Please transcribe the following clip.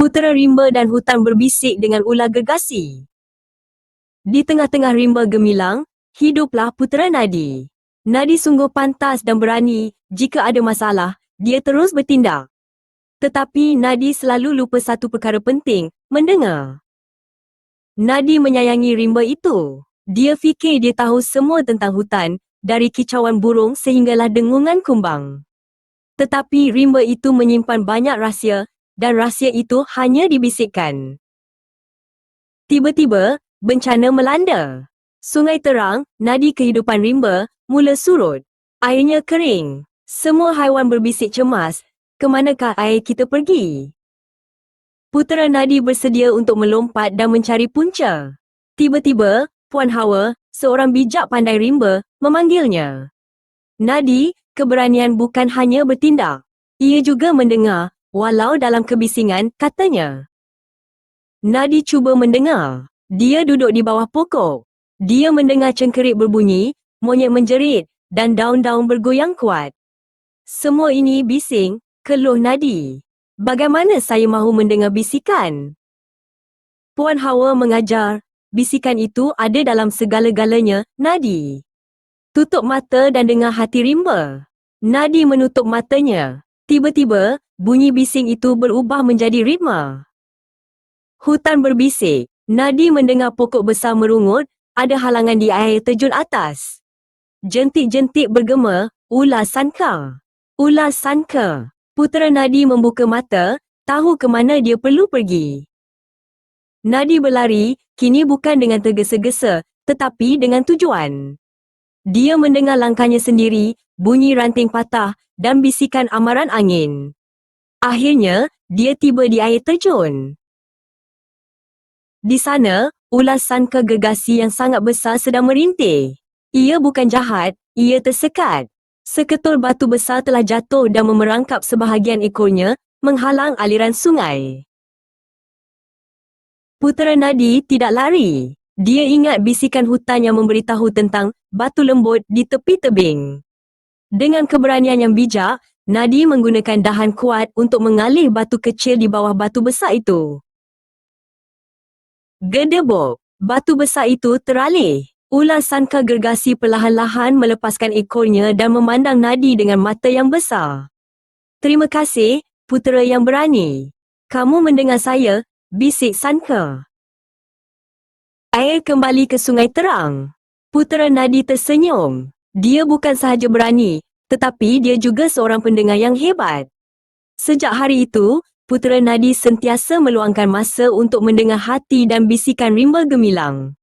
Putera rimba dan hutan berbisik dengan ular gergasi. Di tengah-tengah rimba gemilang, hiduplah putera Nadi. Nadi sungguh pantas dan berani, jika ada masalah, dia terus bertindak. Tetapi Nadi selalu lupa satu perkara penting, mendengar. Nadi menyayangi rimba itu. Dia fikir dia tahu semua tentang hutan, dari kicauan burung sehinggalah dengungan kumbang. Tetapi rimba itu menyimpan banyak rahsia dan rahsia itu hanya dibisikkan. Tiba-tiba, bencana melanda. Sungai terang, nadi kehidupan rimba, mula surut. Airnya kering. Semua haiwan berbisik cemas, ke manakah air kita pergi? Putera Nadi bersedia untuk melompat dan mencari punca. Tiba-tiba, Puan Hawa, seorang bijak pandai rimba, memanggilnya. Nadi, keberanian bukan hanya bertindak. Ia juga mendengar, walau dalam kebisingan, katanya. Nadi cuba mendengar. Dia duduk di bawah pokok. Dia mendengar cengkerik berbunyi, monyet menjerit, dan daun-daun bergoyang kuat. Semua ini bising, keluh Nadi. Bagaimana saya mahu mendengar bisikan? Puan Hawa mengajar, bisikan itu ada dalam segala-galanya, Nadi. Tutup mata dan dengar hati rimba. Nadi menutup matanya. Tiba-tiba, bunyi bising itu berubah menjadi ritma. Hutan berbisik. Nadi mendengar pokok besar merungut, ada halangan di air terjun atas. Jentik-jentik bergema, ular sangka. Ular sangka. Putera Nadi membuka mata, tahu ke mana dia perlu pergi. Nadi berlari, kini bukan dengan tergesa-gesa, tetapi dengan tujuan. Dia mendengar langkahnya sendiri, bunyi ranting patah dan bisikan amaran angin. Akhirnya, dia tiba di air terjun. Di sana, ulas sangka gergasi yang sangat besar sedang merintih. Ia bukan jahat, ia tersekat. Seketul batu besar telah jatuh dan memerangkap sebahagian ekornya, menghalang aliran sungai. Putera Nadi tidak lari. Dia ingat bisikan hutan yang memberitahu tentang batu lembut di tepi tebing. Dengan keberanian yang bijak, Nadi menggunakan dahan kuat untuk mengalih batu kecil di bawah batu besar itu. Gedebok, batu besar itu teralih. Ular sangka gergasi perlahan-lahan melepaskan ekornya dan memandang Nadi dengan mata yang besar. Terima kasih, putera yang berani. Kamu mendengar saya, bisik sangka. Air kembali ke sungai terang. Putera Nadi tersenyum. Dia bukan sahaja berani, tetapi dia juga seorang pendengar yang hebat. Sejak hari itu, Putera Nadi sentiasa meluangkan masa untuk mendengar hati dan bisikan rimba gemilang.